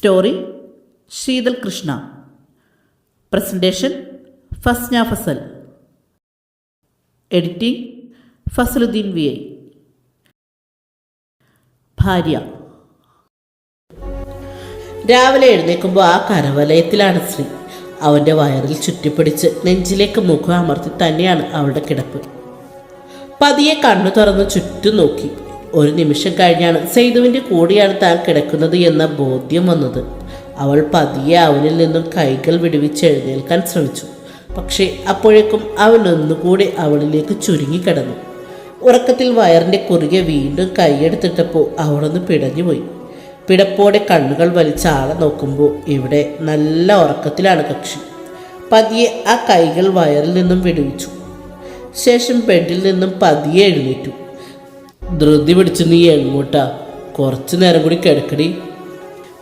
Story Sheetal Krishna. Presentation Fasna Fasal. Editing Fasaluddin V I. ഭാര്യ. രാവിലെ എഴുന്നേൽക്കുമ്പോൾ ആ കരവലയത്തിലാണ് ശ്രീ. അവന്റെ വയറിൽ ചുറ്റിപ്പിടിച്ച് നെഞ്ചിലേക്ക് മുഖം അമർത്തി തന്നെയാണ് അവളുടെ കിടപ്പ്. പതിയെ കണ്ണു തുറന്ന് ചുറ്റും നോക്കി. ഒരു നിമിഷം കഴിഞ്ഞാണ് സെയ്തുവിന്റെ കൂടെയാണ് താൻ കിടക്കുന്നത് എന്ന ബോധ്യം വന്നത്. അവൾ പതിയെ അവനിൽ നിന്നും കൈകൾ വിടുവിച്ച് എഴുന്നേൽക്കാൻ ശ്രമിച്ചു. പക്ഷേ അപ്പോഴേക്കും അവൻ ഒന്നുകൂടി അവളിലേക്ക് ചുരുങ്ങിക്കിടന്നു ഉറക്കത്തിൽ വയറിന്റെ കുറുകെ വീണ്ടും കൈയെടുത്തിട്ടപ്പോൾ അവളൊന്ന് പിടഞ്ഞുപോയി. പിടപ്പോടെ കണ്ണുകൾ വലിച്ച ആളെ നോക്കുമ്പോൾ ഇവിടെ നല്ല ഉറക്കത്തിലാണ് കക്ഷി. പതിയെ ആ കൈകൾ വയറിൽ നിന്നും വിടുവിച്ചു. ശേഷം ബെഡിൽ നിന്നും പതിയെ എഴുന്നേറ്റു. ധൃതി പിടിച്ച് നീ എങ്ങോട്ടാ? കുറച്ചു നേരം കൂടി കിടക്കടി.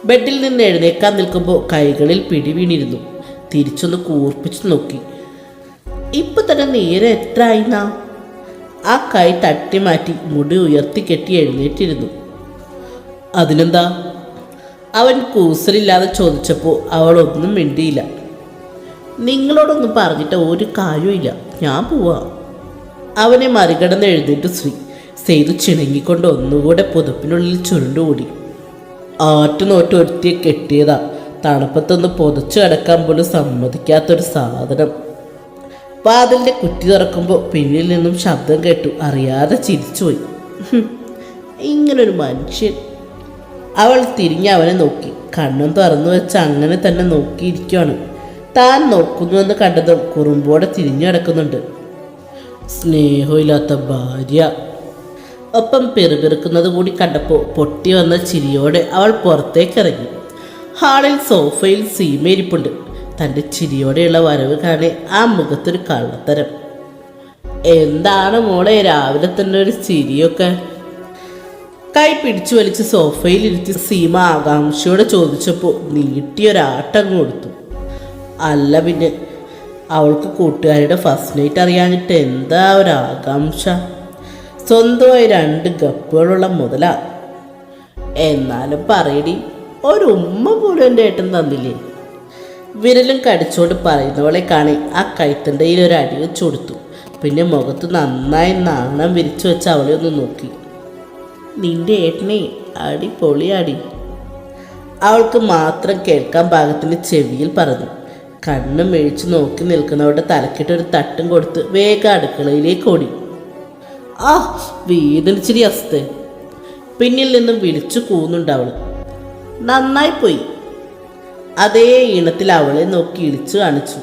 ബെഡിൽ നിന്ന് എഴുന്നേക്കാൻ നിൽക്കുമ്പോൾ കൈകളിൽ പിടി വീണിരുന്നു. തിരിച്ചൊന്ന് കൂർപ്പിച്ചു നോക്കി. ഇപ്പൊ തന്നെ നേരെ എത്ര ആയിന്നാ? ആ കൈ തട്ടി മാറ്റി മുടി ഉയർത്തി കെട്ടി എഴുന്നേറ്റിരുന്നു. അതിനെന്താ? അവൻ കൂസലില്ലാതെ ചോദിച്ചപ്പോൾ അവളൊന്നും മിണ്ടിയില്ല. നിങ്ങളോടൊന്നും പറഞ്ഞിട്ട് ഒരു കാര്യമില്ല ഞാൻ പോവാ. അവനെ മറികടന്ന് എഴുന്നേറ്റ് ശ്രീ സെയ്തു ചിണങ്ങിക്കൊണ്ട് ഒന്നുകൂടെ പുതപ്പിനുള്ളിൽ ചുരുണ്ടുകൂടി ആറ്റുനോട്ട് ഒരുത്തിയെ കെട്ടിയതാ. തണുപ്പത്തൊന്ന് പൊതച്ചു കിടക്കാൻ പോലും സമ്മതിക്കാത്തൊരു സാധനം. വാതിലിന്റെ കുറ്റി തുറക്കുമ്പോൾ പിന്നിൽ നിന്നും ശബ്ദം കേട്ടു. അറിയാതെ ചിരിച്ചുപോയി. ഇങ്ങനൊരു മനുഷ്യൻ. അവൾ തിരിഞ്ഞ് അവനെ നോക്കി. കണ്ണും തുറന്നു വെച്ച് അങ്ങനെ തന്നെ നോക്കിയിരിക്കുകയാണ് താൻ നോക്കുന്നുവെന്ന് കണ്ടതും കുറുമ്പോടെ തിരിഞ്ഞു കിടക്കുന്നുണ്ട്. സ്നേഹമില്ലാത്ത ഭാര്യ. ഒപ്പം പെറുപെറുക്കുന്നത് കൂടി കണ്ടപ്പോൾ പൊട്ടി വന്ന ചിരിയോടെ അവൾ പുറത്തേക്കിറങ്ങി. ഹാളിൽ സോഫയിൽ സീമയിരിപ്പുണ്ട് തന്റെ ചിരിയോടെയുള്ള വരവ് കാണെ ആ മുഖത്തൊരു കള്ളത്തരം. എന്താണ് മോളെ രാവിലെ തന്നെ ഒരു ചിരിയൊക്കെ? കൈ പിടിച്ചു വലിച്ച് സോഫയിൽ ഇരുത്തി സീമ ആകാംക്ഷയോടെ ചോദിച്ചപ്പോൾ നീട്ടിയൊരാട്ടം കൊടുത്തു. അല്ല പിന്നെ അവൾക്ക് കൂട്ടുകാരുടെ ഫസ്റ്റ് നൈറ്റ് അറിയാനിട്ട് എന്താ ഒരു ആകാംക്ഷ? സ്വന്തമായി രണ്ട് ഗപ്പുകളുള്ള മുതല. എന്നാലും പറയടി ഒരു ഉമ്മ പോലും എന്റെ ഏട്ടൻ തന്നില്ലേ? വിരലും കടിച്ചുകൊണ്ട് പറയുന്നവളെ കാണി ആ കൈത്തണ്ടയിൽ ഒരു അടി വെച്ച് കൊടുത്തു. പിന്നെ മുഖത്ത് നന്നായി നാണം വിരിച്ചു വെച്ച് അവളെ ഒന്ന് നോക്കി. നിന്റെ ഏട്ടനെ അടി പൊളിയാടി. അവൾക്ക് മാത്രം കേൾക്കാൻ പാകത്തിന് ചെവിയിൽ പറഞ്ഞു. കണ്ണും മെഴിച്ചു നോക്കി നിൽക്കുന്നവരുടെ തലക്കിട്ട് ഒരു തട്ടും കൊടുത്ത് വേഗം അടുക്കളയിലേക്ക് ഓടി. ആ വേദനിച്ചിരി അസ്തേ പിന്നിൽ നിന്നും വിളിച്ചു കൂന്നുണ്ട് അവൾ നന്നായി പോയി. അതേ ഈണത്തിൽ അവളെ നോക്കി ഇളിച്ചു കാണിച്ചു.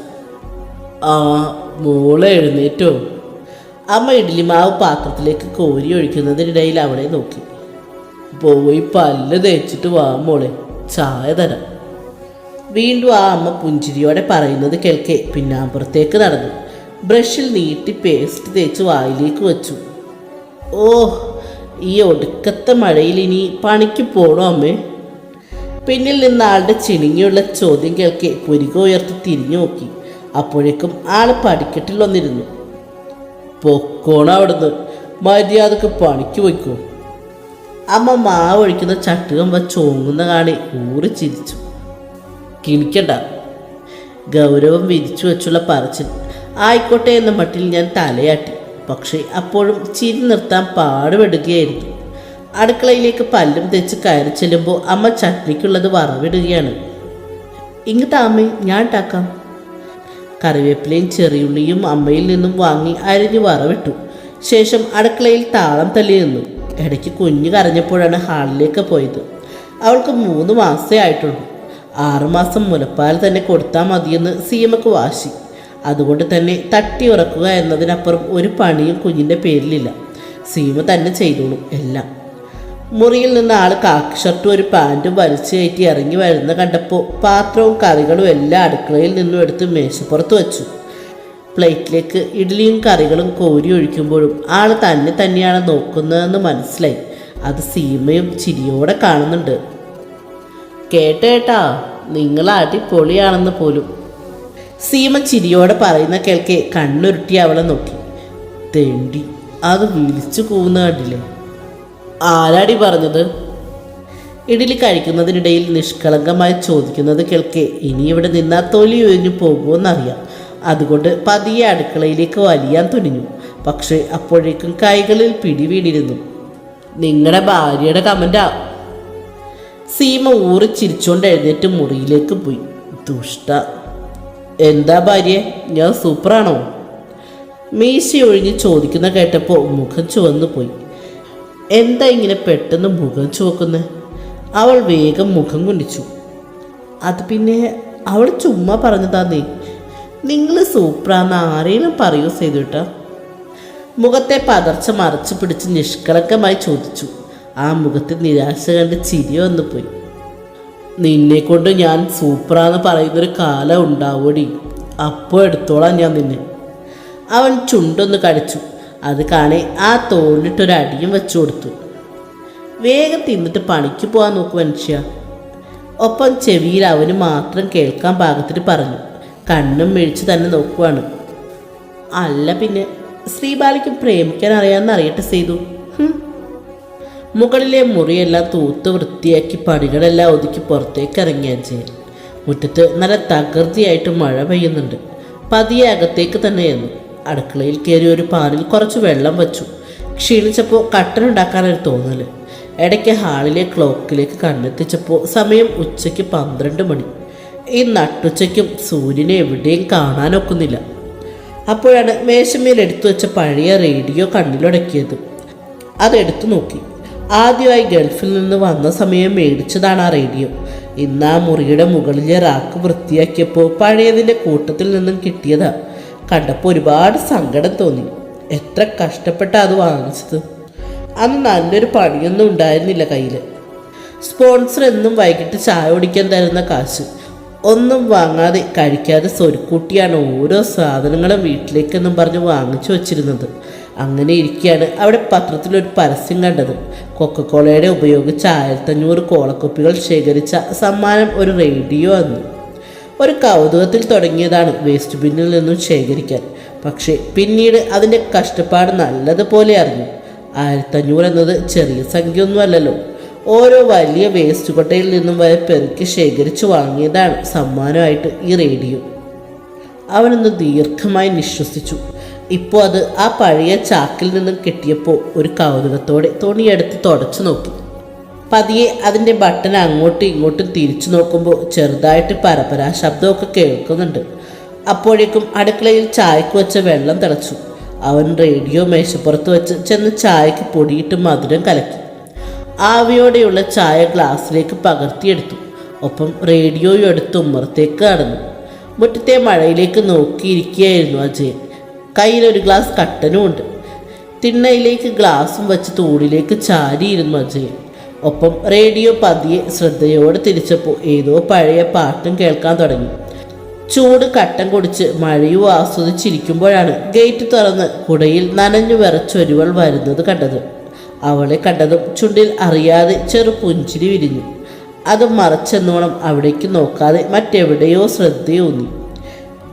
ആ മോളെ എഴുന്നേറ്റോ? അമ്മ ഇഡ്ലിമാവ് പാത്രത്തിലേക്ക് കോരി ഒഴിക്കുന്നതിനിടയിൽ അവളെ നോക്കി. പോയി പല്ല് തേച്ചിട്ട് വാ മോളെ. ചായ തരാം. വീണ്ടും ആ അമ്മ പുഞ്ചിരിയോടെ പറയുന്നത് കേൾക്കെ. പിന്നാമ്പുറത്തേക്ക് നടന്നു. ബ്രഷിൽ നീട്ടി പേസ്റ്റ് തേച്ച് വായിലേക്ക് വെച്ചു. ഓ ഈ ഒടുക്കത്തെ മഴയിൽ ഇനി പണിക്ക് പോണോ അമ്മേ? പിന്നിൽ നിന്ന് ആളുടെ ചിണുങ്ങിയുള്ള ചോദ്യം കേൾക്കെ പുരിക ഉയർത്തി തിരിഞ്ഞു നോക്കി. അപ്പോഴേക്കും ആൾ പടിക്കെട്ടിൽ വന്നിരുന്നു. പൊക്കോണ അവിടുന്ന്. മര്യാദയ്ക്ക് പണിക്ക് പോയിക്കോ. അമ്മ മാവ് ഒഴിക്കുന്ന ചട്ടുകം ചോങ്ങുന്ന കാണി ഊറി ചിരിച്ചു. കിണിക്കണ്ട. ഗൗരവം വിരിച്ചു വെച്ചുള്ള പറച്ചിൽ. ആയിക്കോട്ടെ എന്ന മട്ടിൽ ഞാൻ തലയാട്ടി. പക്ഷേ അപ്പോഴും ചിരി നിർത്താൻ പാടുപെടുകയായിരുന്നു. അടുക്കളയിലേക്ക് പല്ലും തെച്ച് കയറി ചെല്ലുമ്പോൾ അമ്മ ചട്നിക്കുള്ളത് വറവിടുകയാണ്. ഇങ്ങോട്ട് അമ്മേ ഞാൻ ഉണ്ടാക്കാം. കറിവേപ്പിലയും ചെറിയുള്ളിയും അമ്മയിൽ നിന്നും വാങ്ങി അരിഞ്ഞ് വറവിട്ടു. ശേഷം അടുക്കളയിൽ താളം തല്ലി നിന്നു. ഇടയ്ക്ക് കുഞ്ഞ് കരഞ്ഞപ്പോഴാണ് ഹാളിലേക്ക് പോയത്. അവൾക്ക് മൂന്ന് മാസമേ ആയിട്ടുള്ളൂ. ആറുമാസം മുലപ്പാൽ തന്നെ കൊടുത്താൽ മതിയെന്ന് സീമക്ക് വാശി. അതുകൊണ്ട് തന്നെ തട്ടി ഉറക്കുക എന്നതിനപ്പുറം ഒരു പണിയും കുഞ്ഞിന്റെ പേരിലില്ല. സീമ തന്നെ ചെയ്തോളും എല്ലാം. മുറിയിൽ നിന്ന് ആൾ കാക്കി ഷർട്ടും ഒരു പാന്റും വലിച്ചു കയറ്റി ഇറങ്ങി വരുന്ന കണ്ടപ്പോൾ പാത്രവും കറികളും എല്ലാം അടുക്കളയിൽ നിന്നും എടുത്ത് മേശപ്പുറത്ത് വെച്ചു. പ്ലേറ്റിലേക്ക് ഇഡ്ഡലിയും കറികളും കോരി ഒഴിക്കുമ്പോഴും ആൾ തന്നെ തന്നെയാണ് നോക്കുന്നതെന്ന് മനസ്സിലായി. അത് സീമയും ചിരിയോടെ കാണുന്നുണ്ട്. കേട്ടേട്ടാ നിങ്ങൾ അടിപൊളിയാണെന്ന് പോലും. സീമ ചിരിയോടെ പറയുന്ന കേൾക്കെ കണ്ണുരുട്ടി അവളെ നോക്കി. തെണ്ടി അത് വിളിച്ചു കൂവുന്ന കണ്ടില്ലേ? ആരാടി പറഞ്ഞത്? ഇഡലി കഴിക്കുന്നതിനിടയിൽ നിഷ്കളങ്കമായി ചോദിക്കുന്നത് കേൾക്കെ ഇനി ഇവിടെ നിന്നാ തൊലി ഒഴിഞ്ഞു പോകുമെന്നറിയാം. അതുകൊണ്ട് പതിയെ അടുക്കളയിലേക്ക് വലിയാൻ തുനിഞ്ഞു. പക്ഷേ അപ്പോഴേക്കും കൈകളിൽ പിടി വീണിരുന്നു. നിങ്ങളുടെ ഭാര്യയുടെ കമന്റാ സീമ ഊറി ചിരിച്ചുകൊണ്ട് എഴുന്നേറ്റ് മുറിയിലേക്ക് പോയി. ദുഷ്ട എന്താ ഭാര്യ? ഞാൻ സൂപ്പറാണോ? മീശ ഒഴിഞ്ഞ് ചോദിക്കുന്ന കേട്ടപ്പോൾ മുഖം ചുവന്നു പോയി. എന്താ ഇങ്ങനെ പെട്ടെന്ന് മുഖം ചുവക്കുന്നത് അവൾ വേഗം മുഖം കുണ്ടിച്ചു അത് പിന്നെ അവൾ ചുമ്മാ പറഞ്ഞതാന്നേ. നിങ്ങൾ സൂപ്പറാന്ന് ആരെയും പറയൂ ചെയ്തുട്ടാ മുഖത്തെ പതർച്ച മറച്ചു പിടിച്ച് നിഷ്കളങ്കമായി ചോദിച്ചു. ആ മുഖത്ത് നിരാശ കണ്ട് ചിരി വന്നു പോയി നിന്നെ കൊണ്ട് ഞാൻ സൂപ്പറാന്ന് പറയുന്നൊരു കാലം ഉണ്ടാവോടി. അപ്പോൾ എടുത്തോളാം ഞാൻ നിന്നെ. അവൻ ചുണ്ടൊന്ന് കടിച്ചു. അത് കാണെ ആ തോളിലിട്ടൊരു അടിയും വെച്ചു കൊടുത്തു. വേഗം തിന്നിട്ട് പണിക്ക് പോകാൻ നോക്കു മനുഷ്യ. ഒപ്പം ചെവിയിൽ അവന് മാത്രം കേൾക്കാൻ പാകത്തിന് പറഞ്ഞു. കണ്ണും മിഴിച്ച് തന്നെ നോക്കുവാണ്. അല്ല പിന്നെ ശ്രീബാലിക്ക് പ്രേമിക്കാൻ അറിയാമെന്ന് അറിയട്ടെ ചെയ്തു മുകളിലെ മുറിയെല്ലാം തൂത്ത് വൃത്തിയാക്കി പണികളെല്ലാം ഒതുക്കി പുറത്തേക്ക് ഇറങ്ങിയ ജയൻ മുറ്റത്ത് നല്ല തകൃതിയായിട്ട് മഴ പെയ്യുന്നുണ്ട്. പതിയെ അകത്തേക്ക് തന്നെയെന്നു അടുക്കളയിൽ കയറി ഒരു പാനിൽ കുറച്ച് വെള്ളം വച്ചു. ക്ഷീണിച്ചപ്പോൾ കട്ടനുണ്ടാക്കാനൊരു തോന്നൽ. ഇടയ്ക്ക് ഹാളിലെ ക്ലോക്കിലേക്ക് കണ്ണെത്തിച്ചപ്പോൾ സമയം ഉച്ചയ്ക്ക് പന്ത്രണ്ട് മണി. ഈ നട്ടുച്ചയ്ക്കും സൂര്യനെ എവിടെയും കാണാനൊക്കുന്നില്ല. അപ്പോഴാണ് മേശമേൽ എടുത്തു വെച്ച പഴയ റേഡിയോ കണ്ണിലുടക്കിയത്. അതെടുത്തു നോക്കി. ആദ്യമായി ഗൾഫിൽ നിന്ന് വന്ന സമയം മേടിച്ചതാണ് ആ റേഡിയോ. ഇന്ന് ആ മുറിയുടെ മുകളിലെ റാക്ക് വൃത്തിയാക്കിയപ്പോൾ പഴയതിന്റെ കൂട്ടത്തിൽ നിന്നും കിട്ടിയതാ. കണ്ടപ്പോൾ ഒരുപാട് സങ്കടം തോന്നി. എത്ര കഷ്ടപ്പെട്ടാ അത് വാങ്ങിച്ചത്. അന്ന് നല്ലൊരു പണിയൊന്നും ഉണ്ടായിരുന്നില്ല കയ്യിൽ സ്പോൺസർ എന്നും വൈകിട്ട് ചായ കുടിക്കാൻ തരുന്ന കാശ്. ഒന്നും വാങ്ങാതെ കഴിക്കാതെ സ്വരുക്കൂട്ടിയാണ് ഓരോ സാധനങ്ങളും വീട്ടിലേക്കെന്നും പറഞ്ഞ് വാങ്ങിച്ചു വച്ചിരുന്നത്. അങ്ങനെ ഇരിക്കുകയാണ് അവിടെ പത്രത്തിലൊരു പരസ്യം കണ്ടത്. കൊക്കക്കോളയുടെ ഉപയോഗിച്ച് ആയിരത്തഞ്ഞൂറ് കോളക്കുപ്പികൾ ശേഖരിച്ച സമ്മാനം ഒരു റേഡിയോ എന്ന് ഒരു കൗതുകത്തിൽ തുടങ്ങിയതാണ് വേസ്റ്റ് ബിന്നിൽ നിന്നും ശേഖരിക്കാൻ. പക്ഷേ പിന്നീട് അതിന്റെ കഷ്ടപ്പാട് നല്ലതുപോലെ അറിഞ്ഞു. ആയിരത്തഞ്ഞൂറ് എന്നത് ചെറിയ സംഖ്യയൊന്നുമല്ലല്ലോ. ഓരോ വലിയ വേസ്റ്റ് കൊട്ടയിൽ നിന്നും വരെ പെറുക്കി ശേഖരിച്ച് വാങ്ങിയതാണ് സമ്മാനമായിട്ട് ഈ റേഡിയോ. അവനൊന്ന് ദീർഘമായി നിശ്വസിച്ചു. ഇപ്പോൾ അത് ആ പഴയ ചാക്കിൽ നിന്നും കിട്ടിയപ്പോൾ ഒരു കൗതുകത്തോടെ തുണിയെടുത്ത് തുടച്ചു നോക്കി. പതിയെ അതിന്റെ ബട്ടൺ അങ്ങോട്ടും ഇങ്ങോട്ടും തിരിച്ചു നോക്കുമ്പോൾ ചെറുതായിട്ട് പരപരാ ശബ്ദമൊക്കെ കേൾക്കുന്നുണ്ട്. അപ്പോഴേക്കും അടുക്കളയിൽ ചായക്ക് വെച്ച വെള്ളം തിളച്ചു. അവൻ റേഡിയോ മേശപ്പുറത്ത് വെച്ച് ചെന്ന് ചായക്ക് പൊടിയിട്ട് മധുരം കലക്കി. ആവിയോടെയുള്ള ചായ ഗ്ലാസ്സിലേക്ക് പകർത്തിയെടുത്തു. ഒപ്പം റേഡിയോയും എടുത്ത് ഉമ്മറത്തേക്ക് കടന്നു മുറ്റത്തെ മഴയിലേക്ക് നോക്കിയിരിക്കുകയായിരുന്നു അജയൻ. കയ്യിലൊരു ഗ്ലാസ് കട്ടനും ഉണ്ട്. തിണ്ണയിലേക്ക് ഗ്ലാസും വെച്ച് തൂണിലേക്ക് ചാരിയിരുന്നു അജയൻ. ഒപ്പം റേഡിയോ പതിയെ ശ്രദ്ധയോടെ തിരിച്ചപ്പോൾ ഏതോ പഴയ പാട്ടും കേൾക്കാൻ തുടങ്ങി. ചൂട് കട്ടൻ കുടിച്ച് മഴയും ആസ്വദിച്ചിരിക്കുമ്പോഴാണ് ഗേറ്റ് തുറന്ന് കുടയിൽ നനഞ്ഞു വിറച്ചൊരുവൾ വരുന്നത് കണ്ടത്. അവളെ കണ്ടതും ചുണ്ടിൽ അറിയാതെ ചെറു പുഞ്ചിരി വിരിഞ്ഞു. അത് മറച്ചെന്നോണം അവിടേക്ക് നോക്കാതെ മറ്റെവിടെയോ ശ്രദ്ധയൂന്നി.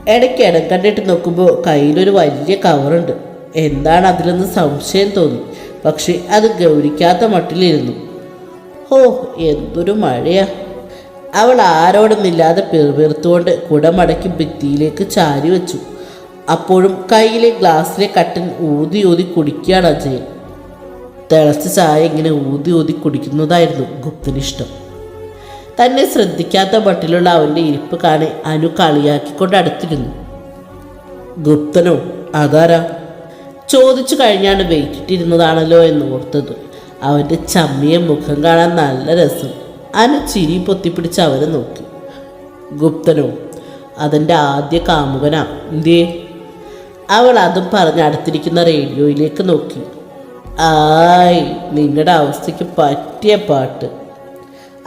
ഇടയ്ക്ക് ഇടം കണ്ടിട്ട് നോക്കുമ്പോൾ കയ്യിലൊരു വലിയ കവറുണ്ട്. എന്താണ് അതിലെന്ന് സംശയം തോന്നി. പക്ഷെ അത് ഗൗരിക്കാത്ത മട്ടിലിരുന്നു. ഓ എന്തൊരു മഴയാ. അവൾ ആരോടൊന്നില്ലാതെ പിറുപിറുത്തുകൊണ്ട് കുടമടക്കി ഭിത്തിയിലേക്ക് ചാരി വെച്ചു. അപ്പോഴും കയ്യിലെ ഗ്ലാസ്സിലെ കട്ടൻ ഊതി ഊതി കുടിക്കുകയാണ് അജയൻ. തിളച്ച ചായ ഇങ്ങനെ ഊതി ഊതി കുടിക്കുന്നതായിരുന്നു ഗുപ്തനിഷ്ടം. തന്നെ ശ്രദ്ധിക്കാത്ത മട്ടിലുള്ള അവന്റെ ഇരിപ്പ് കാണെ അനു കളിയാക്കിക്കൊണ്ട് അടുത്തിരുന്നു. ഗുപ്തനോ അതാരാ? ചോദിച്ചു കഴിഞ്ഞാണ് വെയിറ്റിട്ടിരുന്നതാണല്ലോ എന്ന് ഓർത്തത്. അവന്റെ ചമ്മിയ മുഖം കാണാൻ നല്ല രസം. അനു ചിരി പൊത്തിപ്പിടിച്ച് അവനെ നോക്കി. ഗുപ്തനോ അതെന്റെ ആദ്യ കാമുകനാ. എന്തേ? അവൾ അതും പറഞ്ഞ് അടുത്തിരിക്കുന്ന റേഡിയോയിലേക്ക് നോക്കി. ആയ് നിങ്ങളുടെ അവസ്ഥയ്ക്ക് പറ്റിയ പാട്ട്.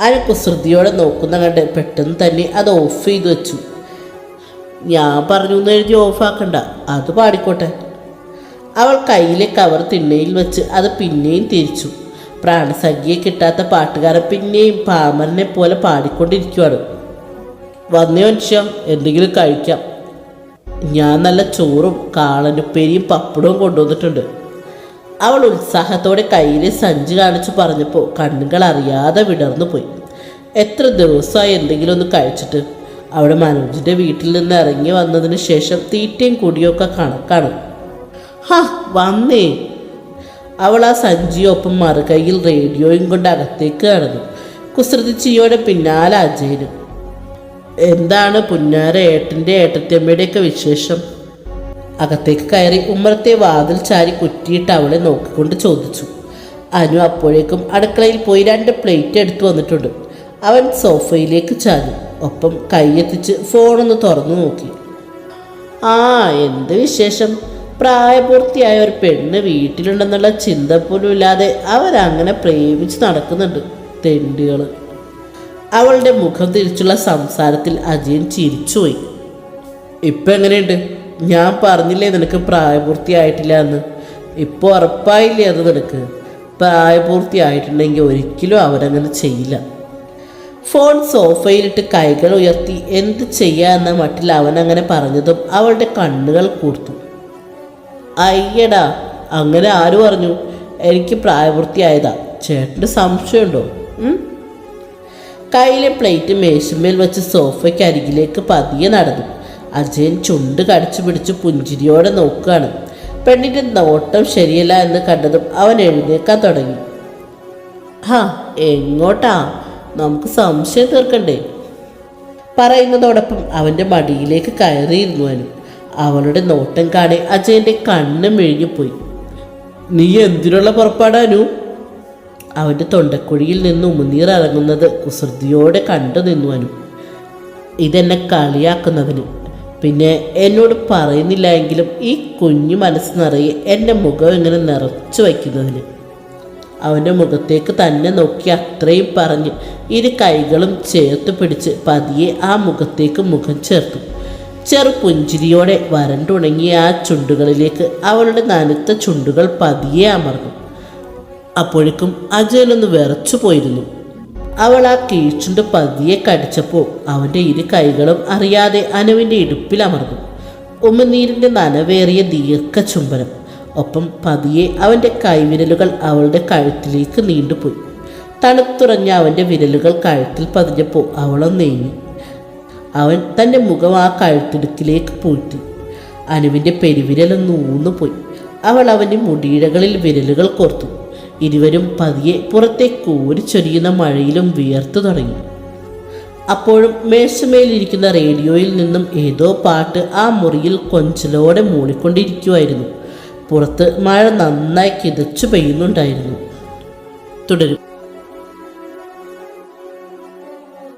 അനു കുസൃതിയോടെ നോക്കുന്ന കണ്ട് പെട്ടെന്ന് തന്നെ അത് ഓഫ് ചെയ്തു വെച്ചു. ഞാൻ പറഞ്ഞു എന്ന് എഴുതി ഓഫാക്കണ്ട അത് പാടിക്കോട്ടെ. അവൾ കയ്യിലെ കവർ തിണ്ണയിൽ വെച്ച് അത് പിന്നെയും തിരിച്ചു. പ്രാണസഖിയെ കിട്ടാത്ത പാട്ടുകാരൻ പിന്നെയും പാമരനെ പോലെ പാടിക്കൊണ്ടിരിക്കുവാണ്. വന്നേ മനുഷ്യ എന്തെങ്കിലും കഴിക്കാം. ഞാൻ നല്ല ചോറും കാളനുപ്പേരിയും പപ്പടവും കൊണ്ടുവന്നിട്ടുണ്ട്. അവൾ ഉത്സാഹത്തോടെ കയ്യിലെ സഞ്ചി കാണിച്ചു പറഞ്ഞപ്പോൾ കണ്ണുകൾ അറിയാതെ വിടർന്നു പോയി. എത്ര ദിവസമായി എന്തെങ്കിലും ഒന്ന് കഴിച്ചിട്ട് അവിടെ മനോജിന്റെ വീട്ടിൽ നിന്ന് ഇറങ്ങി വന്നതിന് ശേഷം തീറ്റയും കുടിയൊക്കെ കണക്കാണ്. ഹാ വന്നേ. അവൾ ആ സഞ്ചിയൊപ്പം മറുകൈയിൽ റേഡിയോയും കൊണ്ട് അകത്തേക്ക് കടന്നു കുസൃതി ചിയോടെ പിന്നാലെ അജയനും. എന്താണ് പുന്നാര ഏട്ടന്റെ ഏട്ടത്തിയമ്മയുടെയൊക്കെ വിശേഷം? അകത്തേക്ക് കയറി ഉമ്മറത്തെ വാതിൽ ചാരി കുറ്റിയിട്ട് അവളെ നോക്കിക്കൊണ്ട് ചോദിച്ചു. അനു അപ്പോഴേക്കും അടുക്കളയിൽ പോയി രണ്ട് പ്ലേറ്റ് എടുത്തു വന്നിട്ടുണ്ട്. അവൻ സോഫയിലേക്ക് ചാഞ്ഞു. ഒപ്പം കൈയെത്തിച്ച് ഫോണൊന്ന് തുറന്നു നോക്കി. ആ എന്ത് വിശേഷം? പ്രായപൂർത്തിയായ ഒരു പെണ്ണ് വീട്ടിലുണ്ടെന്നുള്ള ചിന്ത പോലും ഇല്ലാതെ അവരങ്ങനെ പ്രേമിച്ച് നടക്കുന്നുണ്ട് തെണ്ടികൾ അവളുടെ മുഖം തിരിച്ചുള്ള സംസാരത്തിൽ അജയൻ ചിരിച്ചുപോയി. ഇപ്പം എങ്ങനെയുണ്ട് ഞാൻ പറഞ്ഞില്ലേ നിനക്ക് പ്രായപൂർത്തിയായിട്ടില്ല എന്ന് ഇപ്പോൾ ഉറപ്പായില്ലേ അത് നിനക്ക്? പ്രായപൂർത്തിയായിട്ടുണ്ടെങ്കിൽ ഒരിക്കലും അവരങ്ങനെ ചെയ്യില്ല. ഫോൺ സോഫയിലിട്ട് കൈകൾ ഉയർത്തി എന്ത് ചെയ്യാ എന്ന മട്ടിൽ അവൻ അങ്ങനെ പറഞ്ഞതും അവളുടെ കണ്ണുകൾ കൂർത്തു. അയ്യടാ അങ്ങനെ ആര് പറഞ്ഞു? എനിക്ക് പ്രായപൂർത്തിയായതാ. ചേട്ടന് സംശയമുണ്ടോ? കയ്യിലെ പ്ലേറ്റ് മേശമേൽ വെച്ച് സോഫയ്ക്ക് അരികിലേക്ക് പതിയെ നടന്നു. അജയൻ ചുണ്ട് കടിച്ചു പിടിച്ച് പുഞ്ചിരിയോടെ നോക്കുകയാണ്. പെണ്ണിന്റെ നോട്ടം ശരിയല്ല എന്ന് കണ്ടതും അവൻ എഴുന്നേക്കാൻ തുടങ്ങി. ഹാ എങ്ങോട്ടാ? നമുക്ക് സംശയം തീർക്കണ്ടേ? പറയുന്നതോടൊപ്പം അവന്റെ മടിയിലേക്ക് കയറിയിരുന്നു അവന് അവളുടെ നോട്ടം കാണി അജയന്റെ കണ്ണ് മെഴിഞ്ഞുപോയി നീ എന്തിനുള്ള പുറപ്പാടാനു അവന്റെ തൊണ്ടക്കുഴിയിൽ നിന്ന് ഉമിനീർ ഇറങ്ങുന്നത് കുസൃതിയോടെ കണ്ടു നിന്നു അനു. ഇതെന്നെ കളിയാക്കുന്നതിന്. പിന്നെ എന്നോട് പറയുന്നില്ല എങ്കിലും ഈ കുഞ്ഞു മനസ്സ് നിറയെ എന്റെ മുഖം ഇങ്ങനെ നിറച്ചു വയ്ക്കുന്നതിന്. അവന്റെ മുഖത്തേക്ക് തന്നെ നോക്കി അത്രയും പറഞ്ഞ്. ഇരു കൈകളും ചേർത്ത് പിടിച്ച് പതിയെ ആ മുഖത്തേക്ക് മുഖം ചേർത്തു. ചെറു പുഞ്ചിരിയോടെ വരണ്ടുണങ്ങിയ ആ ചുണ്ടുകളിലേക്ക് അവളുടെ നനുത്ത ചുണ്ടുകൾ പതിയെ അമർന്നു. അപ്പോഴേക്കും അജയനൊന്ന് വിറച്ചു പോയിരുന്നു. അവൾ ആ കീഴ്ചുണ്ട് പതിയെ കടിച്ചപ്പോൾ അവന്റെ ഇരു കൈകളും അറിയാതെ അനുവിന്റെ ഇടുപ്പിൽ അമർന്നു. ഉമ്മനീരിന്റെ നനവേറിയ ദീർഘ ചുംബനം. ഒപ്പം പതിയെ അവന്റെ കൈവിരലുകൾ അവളുടെ കഴുത്തിലേക്ക് നീണ്ടുപോയി. തണുത്തുറഞ്ഞ അവന്റെ വിരലുകൾ കഴുത്തിൽ പതിഞ്ഞപ്പോൾ അവളും നീങ്ങി. അവൻ തന്റെ മുഖം ആ കഴുത്തിടുക്കിലേക്ക് പൂഴ്ത്തി. അനുവിന്റെ പെരുവിരലൊന്ന് ഊന്നുപോയി. അവൾ അവന്റെ മുടിയിഴകളിൽ വിരലുകൾ കോർത്തു. ഇരുവരും പതിയെ പുറത്തേക്ക് ഊരിച്ചൊരിയുന്ന മഴയിലും വിയർത്തു തുടങ്ങി. അപ്പോഴും മേശമേലിരിക്കുന്ന റേഡിയോയിൽ നിന്നും ഏതോ പാട്ട് ആ മുറിയിൽ കൊഞ്ചലോടെ മൂളിക്കൊണ്ടിരിക്കുമായിരുന്നു പുറത്ത് മഴ നന്നായി കിതച്ചു പെയ്യുന്നുണ്ടായിരുന്നു. തുടരും.